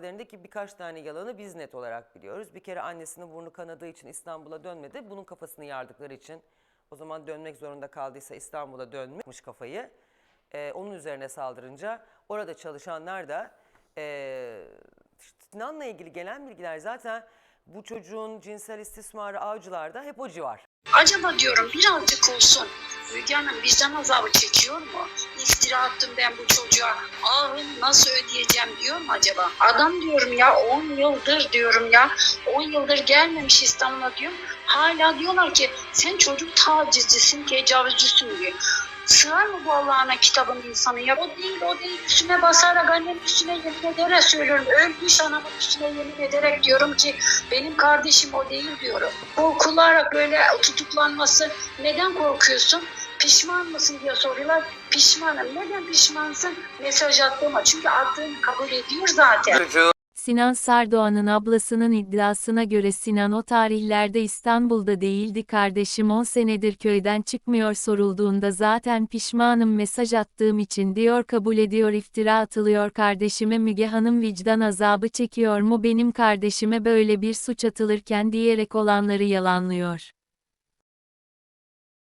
ifadelerindeki birkaç tane yalanı biz net olarak biliyoruz. Bir kere annesinin burnu kanadığı için İstanbul'a dönmedi. Bunun kafasını yardıkları için o zaman dönmek zorunda kaldıysa İstanbul'a dönmüş kafayı. Ee, onun üzerine saldırınca orada çalışanlar da ee, işte Sinan'la ilgili gelen bilgiler zaten bu çocuğun cinsel istismarı avcılarda hep o civar. Acaba diyorum birazcık olsun Müge Hanım vicdan azabı çekiyor mu? İftira attım ben bu çocuğa. Ahım nasıl ödeyeceğim diyor mu acaba? Adam diyorum ya 10 yıldır diyorum ya. 10 yıldır gelmemiş İstanbul'a diyorum. Hala diyorlar ki sen çocuk tacizcisin, tecavüzcüsün diyor. Sığar mı bu Allah'ına kitabın insanı ya? O değil, o değil. Üstüne basarak annemin üstüne yemin ederek söylüyorum. Ölmüş anamın üstüne yemin ederek diyorum ki benim kardeşim o değil diyorum. Korkularak böyle tutuklanması neden korkuyorsun? Pişman mısın diye soruyorlar. Pişmanım. Neden pişmansın? Mesaj attığıma. Çünkü attığını kabul ediyor zaten. Sinan Sardoğan'ın ablasının iddiasına göre Sinan o tarihlerde İstanbul'da değildi. Kardeşim 10 senedir köyden çıkmıyor sorulduğunda zaten pişmanım mesaj attığım için diyor kabul ediyor iftira atılıyor. Kardeşime Müge Hanım vicdan azabı çekiyor mu? Benim kardeşime böyle bir suç atılırken diyerek olanları yalanlıyor.